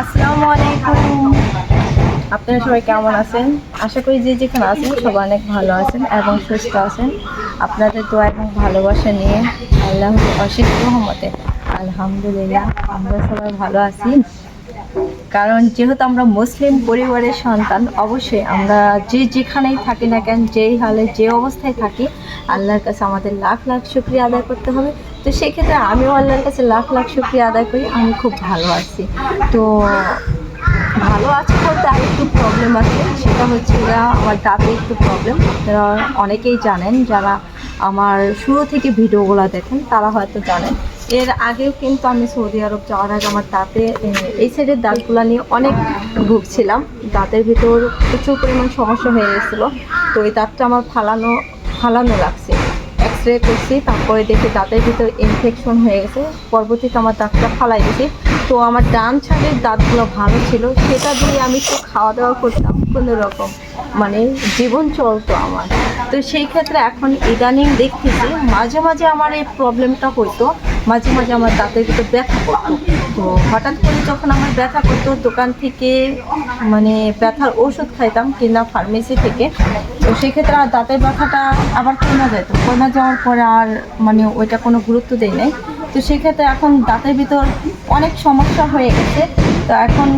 আসসালামু আলাইকুম। আপনারা সবাই কেমন আছেন? আশা করি যে যেখানে আছেন সবাই অনেক ভালো আছেন এবং সুস্থ আছেন। আপনাদের তো এবং ভালোবাসা নিয়ে আল্লাহ অশেষ রহমতে। আলহামদুলিল্লাহ, আমরা সবাই ভালো আছি। কারণ যেহেতু আমরা মুসলিম পরিবারের সন্তান, অবশ্যই আমরা যে যেখানেই থাকি না কেন, যেই হালে, যে অবস্থায় থাকি, আল্লাহর কাছে আমাদের লাখ লাখ শুক্রিয়া আদায় করতে হবে। তো সেক্ষেত্রে আমিও আল্লাহর কাছে লাখ লাখ শুক্রিয়া আদায় করি। আমি খুব ভালো আছি। তো ভালো আছে বলতে আর একটু প্রবলেম আছে। সেটা হচ্ছে গিয়ে আমার দাঁতে একটু প্রবলেম আপনারা অনেকেই জানেন, যারা আমার শুরু থেকে ভিডিওগুলো দেখেন, তারা হয়তো জানেন। এর আগেও কিন্তু আমি সৌদি আরব যাওয়ার আগে আমার দাঁতে এই সাইডের দাঁতগুলো নিয়ে অনেক ভুগছিলাম। দাঁতের ভিতর প্রচুর পরিমাণ সমস্যা হয়ে গেছিল। তো ওই দাঁতটা আমার ফালানো ফালানো লাগছে। এক্স রে করছি, তারপরে দেখি দাঁতের ভিতর ইনফেকশন হয়ে গেছে। পরবর্তীতে আমার দাঁতটা ফালাই দিয়েছি তো আমার ডান ছাদের দাঁতগুলো ভালো ছিল, সেটা দিয়ে আমি একটু খাওয়া দাওয়া করতাম, কোনো রকম। মানে জীবন চলতো আমার। তো সেই ক্ষেত্রে এখন ইদানিং দেখতেছি, মাঝে মাঝে আমার এই প্রবলেমটা হইতো। মাঝে মাঝে আমার দাঁতের ভিতর ব্যথা করতো। তো হঠাৎ করে যখন আমার ব্যথা করতো, দোকান থেকে মানে ব্যথার ওষুধ খাইতাম কিনা ফার্মেসি থেকে। তো সেক্ষেত্রে আর দাঁতের ব্যথাটা আবার কমে যেত। কমে যাওয়ার পরে আর মানে ওইটা কোনো গুরুত্ব দেয় নাই। তো সেক্ষেত্রে এখন দাঁতের ভিতর অনেক সমস্যা হয়ে গেছে। তো এখন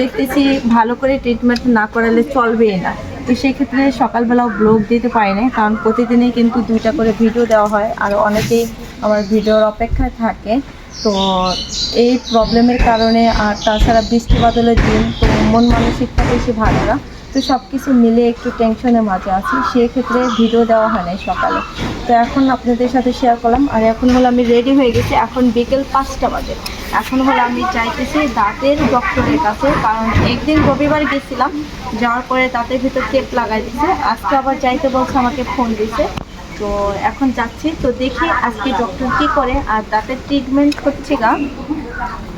দেখতেছি ভালো করে ট্রিটমেন্ট না করালে চলবেই না। তো সেক্ষেত্রে সকালবেলাও ব্লগ দিতে পারি না কারণ প্রতিদিনই কিন্তু দুইটা করে ভিডিও দেওয়া হয়, আর অনেকেই আমার ভিডিওর অপেক্ষায় থাকে। তো এই প্রবলেমের কারণে আর তাছাড়া বৃষ্টি বাদলের দিন, তো মন মানসিকটা বেশি ভালো না। তো সব কিছু মিলে একটু টেনশনের মাঝে আছি। সেক্ষেত্রে ভিডিও দেওয়া হয় নাই সকালে। তো এখন আপনাদের সাথে শেয়ার করলাম। আর এখন হলো আমি রেডি হয়ে গেছি। এখন বিকেল পাঁচটা বাজে। এখন হলো আমি চাইতেছি দাঁতের ডক্টরের কাছে। কারণ একদিন রবিবার গেছিলাম। যাওয়ার পরে দাঁতের ভিতর টেপ লাগাই দিছে। আজকে আবার যাইতে বলছে, আমাকে ফোন দিছে। তো এখন যাচ্ছি। তো দেখি আজকে ডক্টর কি করে আর দাঁতের ট্রিটমেন্ট হচ্ছে গা।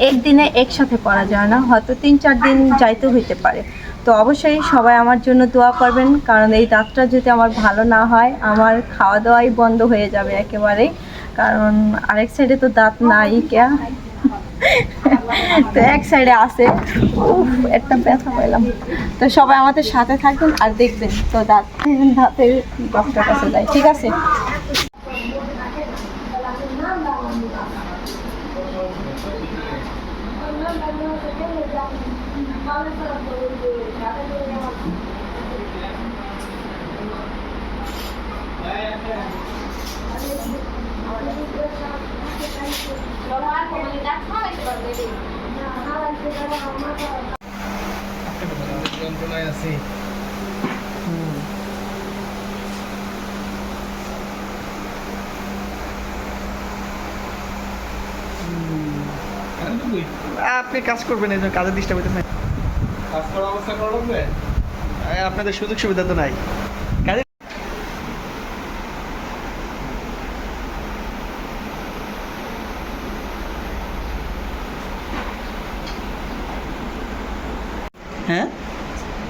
একদিনে একসাথে করা যায় না। হয়তো তিন চার দিন যাইতে হইতে পারে। তো অবশ্যই সবাই আমার জন্য দোয়া করবেন, কারণ এই দাঁতটা যদি আমার ভালো না হয়, আমার খাওয়া দাওয়াই বন্ধ হয়ে যাবে একেবারেই। কারণ আরেক সাইডে তো দাঁত নাই কে তো এক সাইডে উফ, একটা ব্যথা পেলাম তো সবাই আমাদের সাথে থাকবেন আর দেখবেন তো দাঁত, দাঁতের ডক্টর কাছে যাই, ঠিক আছে? যন্ত্রণায় আপনি কাজ করবেন এই জন্য কাজের ডিস্টার্ব হইতেছে। কাজ করার অবস্থা করা লাগবে আপনাদের সুযোগ সুবিধা তো নাই। কাজে হ্যাঁ?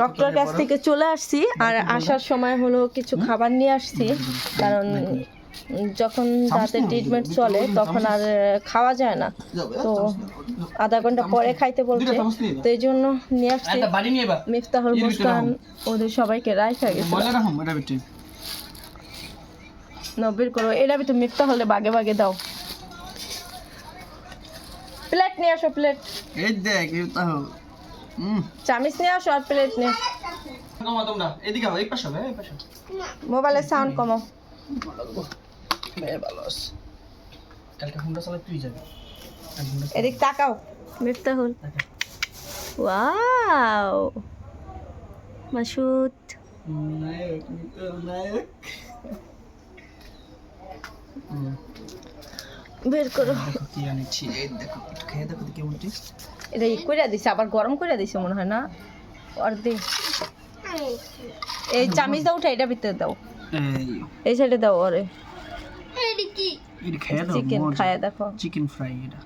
ডক্টর কাছ থেকে চলে আসছি আর আসার সময় হলো কিছু খাবার নিয়ে আসছি। কারণ যখন দাঁতের ট্রিটমেন্ট চলে তখন আর খাওয়া যায় না। তো আধা ঘণ্টা পরে খাইতে বলছে। তো এই জন্য নিয়ে আসছি। মিফতাহুল মুস্কান ওদের সবাইকে রাইখা গেছে। বিটি। করো। এটা তো মিফতা হলে বাগে বাগে দাও। প্লেট নিয়ে আসো প্লেট। এই দেখ হুম চামিচ নিয়ে আসো আর প্লেট নিয়ে কমাও তোমরা এদিকে আও এই পাশে হবে এই পাশে মোবাইলে সাউন্ড কমাও ভালো আছে কালকে হুন্ডা চালা তুই যাবি এদিক তাকাও মিফতাহুল ওয়াও মাসুদ নায়ক নায়ক বের করো দেখো খেয়ে দেখো কেমন টেস্ট এটা ই করে দিছে আবার গরম করে দিছে মনে হয় না? অর্ধেক এই চামিচ দাও উঠে এটা ভিতরে দাও। এই সাইডে দাও দাও চিকেন খায়া দেখো। চিকেন ফ্রাই এটা।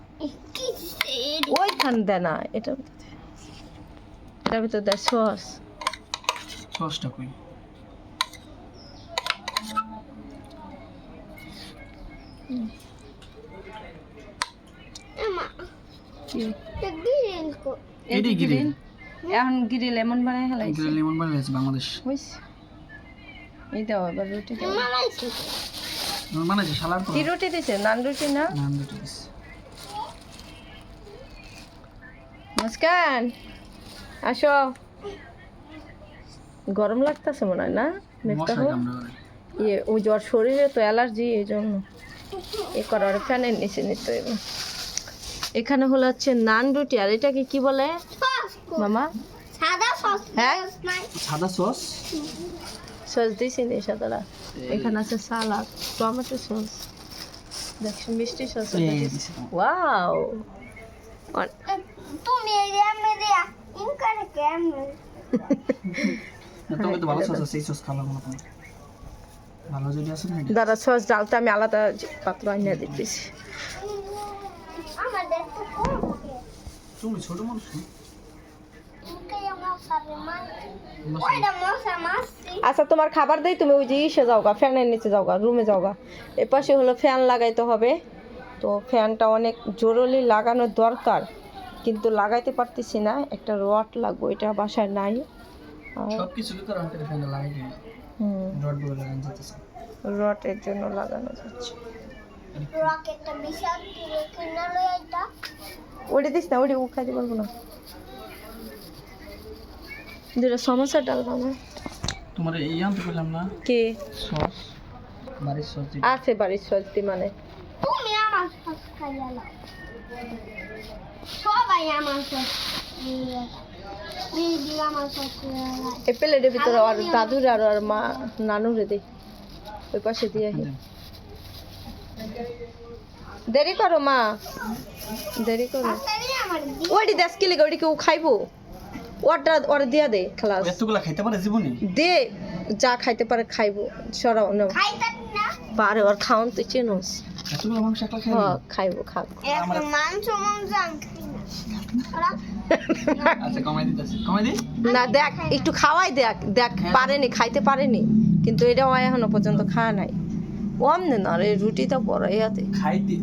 ওইখান দেয় না এটা এটার ভিতরে দেয় সস। সসটা কই? এটাই গ্রিল এখন গিরি লেমন বানাই হেলাইছে গ্রিল লেমন বানাইছে বাংলাদেশ। হইছে এই দাও এবার রুটি দাও বানাইছে। সালাদ তো কি রুটি দিছে? নান রুটি না? নাম দুটো দিছে। মুস্কান আসো। গরম লাগতেছে মনে হয় না? মেঘটা ইয়ে ওই জ্বর শরীরে তো অ্যালার্জি এই জন্য। এ করার ফ্যানের নিচে নিতে হবে। এখানে হলো হচ্ছে নান রুটি আর এটাকে কি বলে? মামা? সাদা সস হ্যাঁ? সাদা সস? সস দিয়েছি নি সাদারা এখানে আছে সালাদ টমেটো সস দেখছ মিষ্টি সস দিছে। ওয়াও! তুমি তো ভালো সস আছে এই সস খাওয়ার মতো। ভালো যদি আছে না দাদা সস ডালটা আমি আলাদা পাত্র আইনা দিতেছি। ছোট মানুষ আচ্ছা তোমার খাবার দেই তুমি ওই যে ইসে যাওগা ফ্যানের নিচে যাওগা রুমে যাওগা এ পাশে হলো ফ্যান লাগাইতে হবে। তো ফ্যানটা অনেক জরুরি লাগানোর দরকার কিন্তু লাগাইতে পারতেছি না একটা রড লাগবে এটা বাসায় নাই। সব কিছু তো রান্নাতে ফ্যান লাগাই রড বলে রটের জন্য লাগানো যাচ্ছে। রকেটটা বিশাল কিনা লই আইতা। ওটা দিস না ওটা ও খাইতে পারব না। দুটা সমস্যা ডাল বাবা তোমার এই আনতে পেলাম না? কে? সস বাড়ির সস আছে বাড়ির সত্যি মানে। তুমি আমার সস খাইয়া নাও। সবাই আমার সস সস প্লেটের ভিতরে আর দাদুর আর আর মা নানুরে দে। ওই পাশে দিয়ে আহি। দেরি করো মা। দেরি করো। ওইটি দেশ কি লেগে ওইটি কেউ খাইবো। ওটা ওর দিয়া দে খালাস। এতগুলা খাইতে পারে জীবনে? দে যা খাইতে পারে খাইবো। সরাও না পারে ওর খাওন তুই চেনোস। এতগুলা মাংস একলা হ্যাঁ খাইবো খাক এখন মাংস মাংস আচ্ছা না দেখ একটু খাওয়াই দেখ। দেখ পারেনি খাইতে পারেনি। কিন্তু এটাও এখনও পর্যন্ত খাওয়া নাই। অমনে না রে রুটিটা বড় ইয়াতে খাইতে।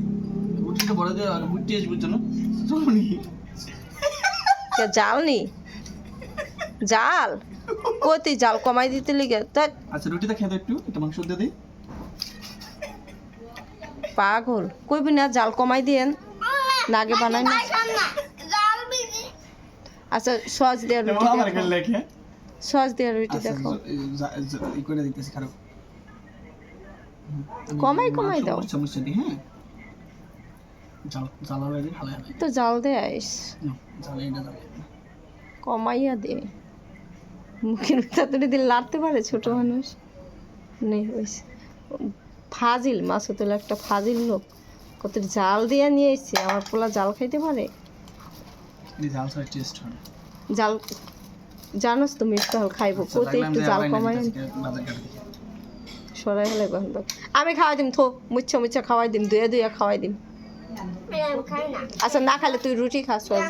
রুটিটা বড় দিয়ে আর মুটি আসবে না কে জাল? নি জাল কতি জাল কমাই দিতে লিগে? তা আচ্ছা রুটিটা দাও একটু একটু মাংস দিয়ে দিই পাগল। কইবি না জাল কমাই দিয়েন। নাগে বানাই না। আচ্ছা সস দিয়ে রুটি সস দিয়ে রুটি আচ্ছা দেখো। করে দিতেছি খারাপ কমাই কমাই দাও। হ্যাঁ। জাল জ্বালা লাগে ভালো হবে তো জাল দে আইস এটা কমাইয়া দে। মুখের ভিতরে দিলে লাড়তে পারে ছোট মানুষ। নেই হয়েছে ফাজিল মাসুতুল একটা ফাজিল লোক। কত জাল দিয়ে নিয়ে এসছে আমার পোলা জাল খাইতে পারে? জাল টেস্ট হয় জাল জানোস তো মিফতাহল খাইবো। আচ্ছা, কোতে একটু জাল কমাই। সরাই হলে গন্ধ আমি খাওয়াই দিম থো মুচ্ছা মুচ্ছা খাওয়াই দিম দুয়া দুয়া খাওয়াই দিম। আচ্ছা না খালে তুই রুটি খা সস